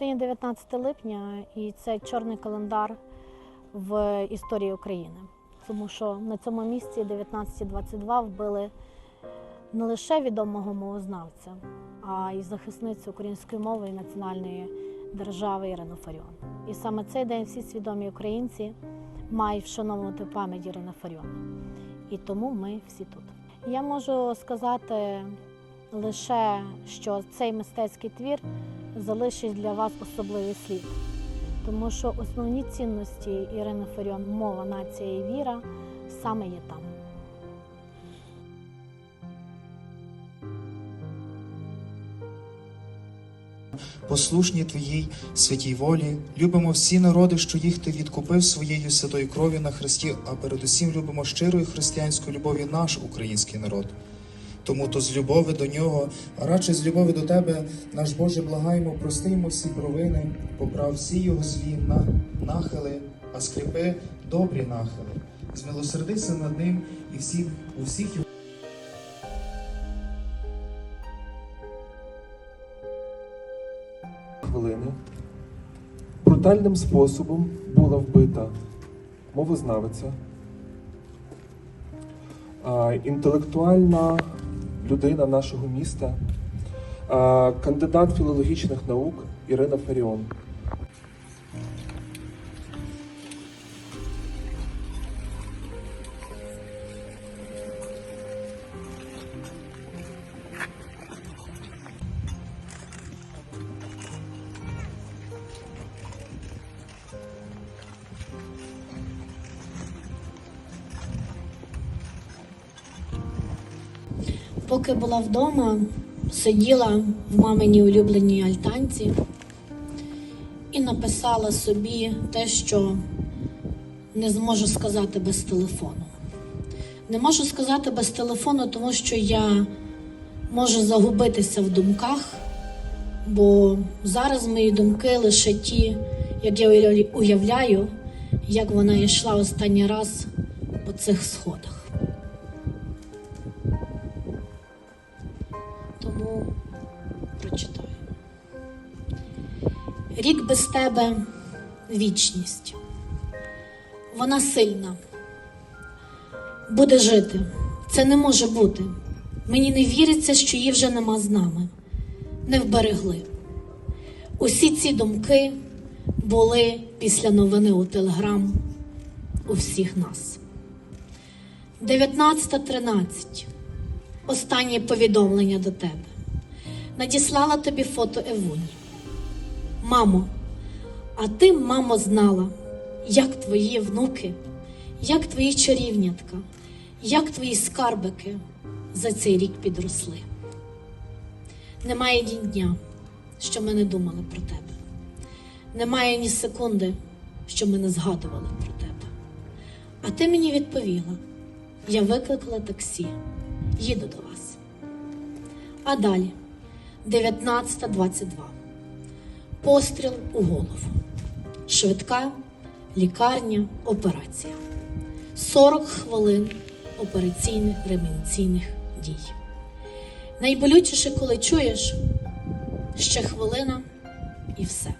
Сьогодні 19 липня, і це чорний календар в історії України. Тому що на цьому місці 1922 вбили не лише відомого мовознавця, а й захисницю української мови і національної держави Ірину Фаріон. І саме цей день всі свідомі українці мають вшановувати пам'ять Ірини Фаріон. І тому ми всі тут. Я можу сказати лише, що цей мистецький твір залишить для вас особливий слід, тому що основні цінності Ірини Фаріон мова, нація і віра саме є там. послушні Твоїй святій волі, любимо всі народи, що їх Ти відкупив своєю святою кров'ю на Христі, а передусім любимо щирою християнською любов'ю наш український народ. Тому то з любові до нього, а радше з любові до Тебе, наш Боже, благаємо, прости всі провини, поправ всі його злі на, нахили, а скріпи добрі нахили. Змилосердися над ним і всіх, у всіх його. хвилини брутальним способом була вбита мовознавиця, інтелектуальна людина нашого міста, кандидат філологічних наук Ірина Фаріон. Поки була вдома, сиділа в маминій улюбленій альтанці і написала собі те, що не зможу сказати без телефону. Не можу сказати без телефону, тому що я можу загубитися в думках, бо зараз мої думки лише ті, як я уявляю, як вона йшла останній раз по цих сходах. Рік без тебе вічність. Вона сильна. Буде жити. Це не може бути. Мені не віриться, що її вже нема з нами. Не вберегли. Усі ці думки були після новини у Телеграм у всіх нас. 19.13. Останнє повідомлення до тебе. Надіслала тобі фото Евуні. Мамо, а ти, мамо, знала, як твої внуки, як твої чарівнятка, як твої скарбики за цей рік підросли. Немає ні дня, що ми не думали про тебе. Немає ні секунди, що ми не згадували про тебе. А ти мені відповіла: я викликала таксі, їду до вас. А далі 19.22. Постріл у голову. Швидка лікарня, операція. 40 хвилин операційних реанімаційних дій. Найболючіше, коли чуєш ще хвилина і все.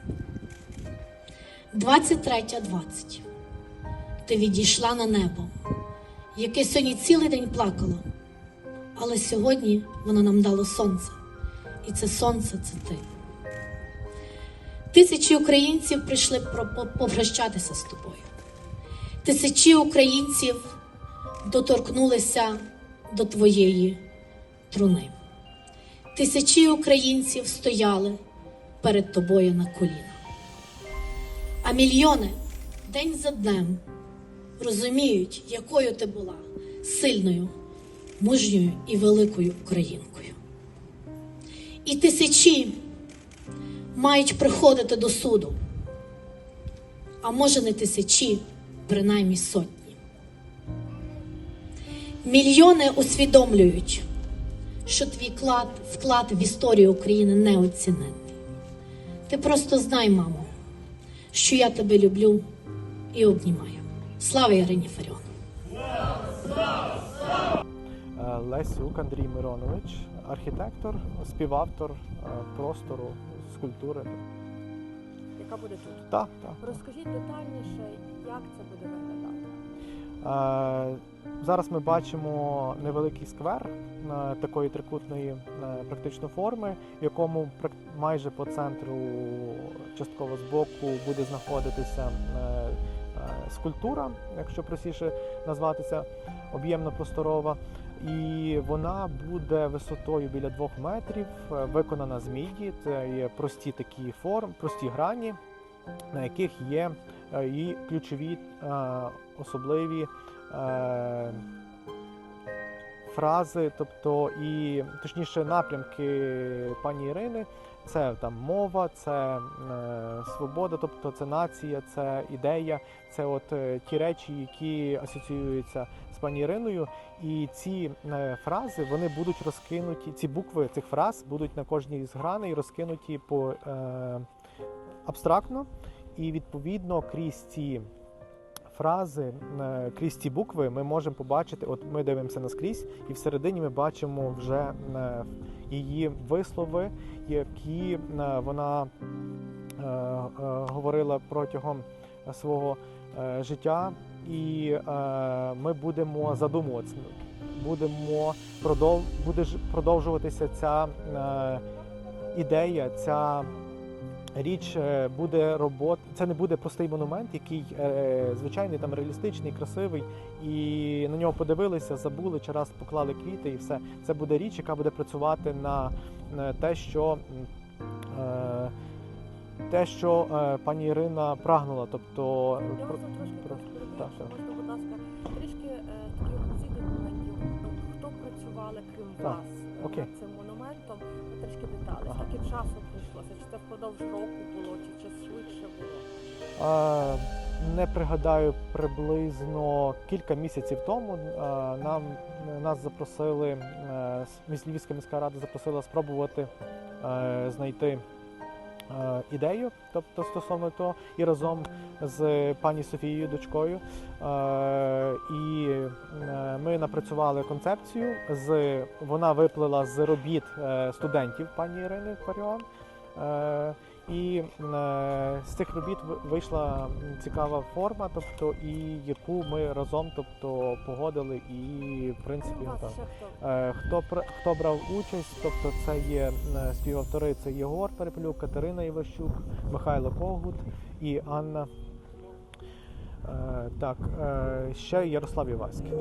23.20. Ти відійшла на небо, яке сьогодні цілий день плакало. Але сьогодні воно нам дало сонце. І це сонце це ти. Тисячі українців прийшли попрощатися з тобою. Тисячі українців доторкнулися до твоєї труни. Тисячі українців стояли перед тобою на колінах. А мільйони день за днем розуміють, якою ти була сильною, мужньою і великою українкою. І тисячі мають приходити до суду, а може не тисячі, принаймні сотні. Мільйони усвідомлюють, що твій вклад, вклад в історію України неоціненний. Ти просто знай, мамо, що я тебе люблю і обнімаю. Слава Ірині Фаріон! Лесюк Андрій Миронович, архітектор, співавтор е, простору, скульптури. яка буде тут. Так, так. Розкажіть детальніше, як це буде виглядати. Зараз ми бачимо невеликий сквер е, такої трикутної е, практично форми, в якому майже по центру, частково збоку, буде знаходитися е, скульптура, якщо простіше назватися, об'ємно-просторова. І вона буде висотою біля двох метрів, е, виконана з міді. Це є прості такі форми, прості грані, на яких є е, і ключові е, особливі фрази, тобто і точніше напрямки пані Ірини. Це там мова, це е, свобода, тобто це нація, це ідея, це от е, ті речі, які асоціюються з пані Іриною. І ці е, фрази вони будуть розкинуті. Ці букви цих фраз будуть на кожній з граней розкинуті по е, абстрактно, і відповідно крізь ці фрази, е, крізь ці букви ми можемо побачити. От ми дивимося наскрізь, і всередині ми бачимо вже е, її вислови, які е, вона говорила протягом свого життя, і ми будемо задумуватися. Будемо продов... буде продовжуватися ця ідея, ця річ е, буде робот. Це не буде простий монумент, який е, звичайний там реалістичний, красивий, і на нього подивилися, забули чи раз поклали квіти, і все. Це буде річ, яка буде працювати на, на те, що. Е, те, що пані Ірина прагнула, тобто Я про- про- так, так. можна, будь ласка, трішки усіх моментів. Хто працювали крім Так, вас окей. над цим монументом? Ну, Трішки деталі. Ага. Скільки часу прийшлося? Чи це впродовж року було, чи чи швидше було? Не пригадаю приблизно кілька місяців тому. Нам нас запросили е, Львівська міська рада запросила спробувати е, знайти ідею, тобто стосовно того, і разом з пані Софією, дочкою. Е, І е, ми напрацювали концепцію. З вона виплила з робіт е, студентів пані Ірини Фаріон. І е, з цих робіт вийшла цікава форма, тобто і яку ми разом тобто, погодили, і в принципі так. хто? Е, Хто брав участь, тобто це є е, співавтори, це Єгор Перепелюк, Катерина Іващук, Михайло Когут і Анна. Так, ще Ярослав Іваський.